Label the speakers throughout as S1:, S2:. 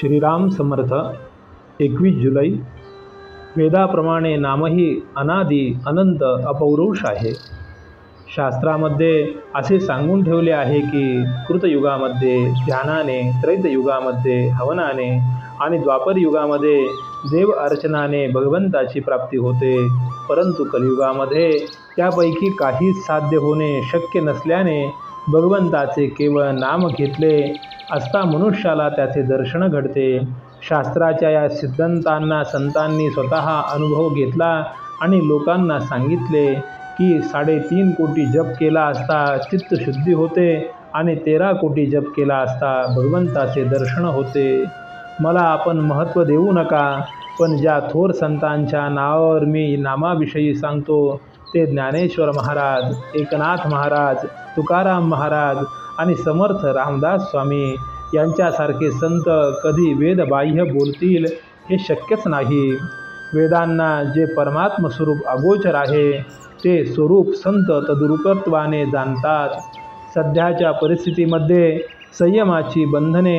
S1: श्रीराम समर्थ एकवीस जुलै. वेदाप्रमाणे नामही अनादी अनंत अपौरुष आहे. शास्त्रामध्ये असे सांगून ठेवले आहे की कृतयुगामध्ये ध्यानाने त्रैतयुगामध्ये हवनाने आणि द्वापर युगामध्ये देव अर्चनाने भगवंताची प्राप्ती होते. परंतु कलियुगामध्ये त्यापैकी काहीच साध्य होणे शक्य नसल्याने भगवंताचे केवळ नाम घेतले असता मनुष्याला त्याचे दर्शन घडते. शास्त्राच्या या सिद्धांतांना संतांनी स्वतः अनुभव घेतला आणि लोकांना सांगितले की साडेतीन कोटी जप केला असता चित्तशुद्धी होते आणि तेरा कोटी जप केला असता भगवंताचे दर्शन होते. मला आपण महत्त्व देऊ नका पण ज्या थोर संतांच्या नावावर मी नामाविषयी सांगतो ते ज्ञानेश्वर महाराज एकनाथ महाराज तुकाराम महाराज आणि समर्थ रामदास स्वामी यांच्यासारखे संत कधी वेदबाह्य बोलतील हे शक्यच नाही. वेदांना जे परमात्म स्वरूप अगोचर आहे ते स्वरूप संत तद्रूपत्वाने जाणतात. सध्याच्या परिस्थितीमध्ये संयमाची बंधने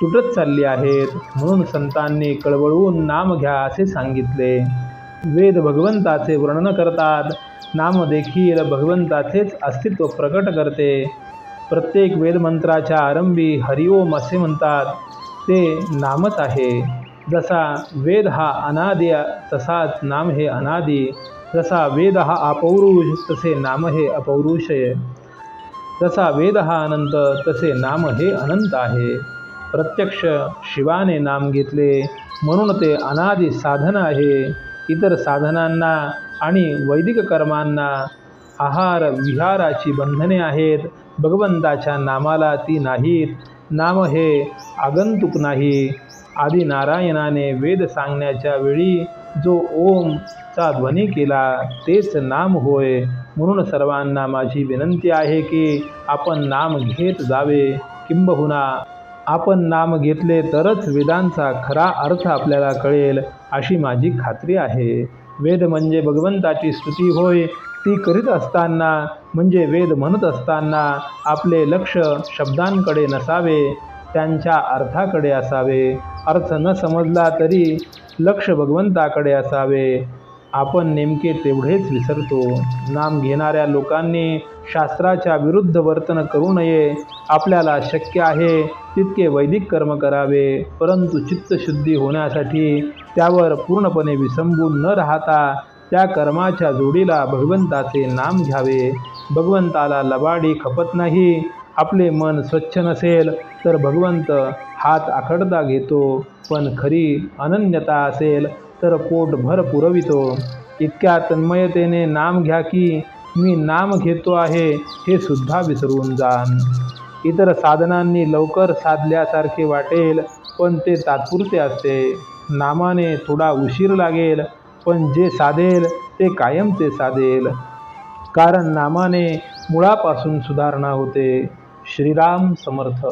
S1: तुटत चालली आहेत म्हणून संतांनी कळवळून नाम घ्या असे सांगितले. वेद भगवंताचे वर्णन करतात नाम देखील भगवंताचेच अस्तित्व प्रकट करते. प्रत्येक वेदमंत्राच्या आरंभी हरिओम असे म्हणतात. ते नामच आहे. जसा वेद हा अनादि तसाच नाम हे अनादि. जसा वेद हा अपौरुष तसे नाम हे अपौरुषय. जसा वेद हा अनंत तसे नाम हे अनंत आहे. प्रत्यक्ष शिवाने नाम घेतले म्हणून ते अनादि साधन आहे. इतर साधनांना आणि वैदिक कर्मांना आहार विहाराची बंधने आहेत. भगवंताच्या नामाला ती नाहीत. नाम हे आगंतुक नाही. आदी नारायणाने वेद सांगण्याच्या वेळी जो ओमचा ध्वनी केला तेच नाम होय. म्हणून सर्वांना माझी विनंती आहे की आपण नाम घेत जावे. किंबहुना आपण नाम घेतले तरच वेदांचा खरा अर्थ आपल्याला कळेल अशी माझी खात्री आहे. वेद म्हणजे भगवंताची स्तुती होय. ती करीत असताना म्हणजे वेद म्हणत असताना आपले लक्ष शब्दांकडे नसावे त्यांच्या अर्थाकडे असावे. अर्थ न समजला तरी लक्ष भगवंताकडे असावे. आपण नेमके तेवढेच विसरतो. नाम घेणाऱ्या लोकांनी शास्त्राच्या विरुद्ध वर्तन करू नये. आपल्याला शक्य आहे तितके वैदिक कर्म करावे. परंतु चित्तशुद्धी होण्यासाठी त्यावर पूर्णपणे विसंबून न राहता त्या कर्माच्या जोडीला भगवंताचे नाम घ्यावे. भगवंताला लबाडी खपत नाही. आपले मन स्वच्छ नसेल तर भगवंत हात आखडता घेतो. पण खरी अनन्यता असेल तर पोटभर पुरवितो. इतक्या तन्मयतेने नाम घ्या की मी नाम घेतो आहे हे सुद्धा विसरून जान. इतर साधनांनी लवकर साधल्यासारखे वाटेल पण ते तात्पुरते असते. नामाने थोडा उशीर लागेल पण जे साधेल ते कायम ते साधेल. कारण नामाने मुळापासून सुधारणा होते. श्रीराम समर्थ.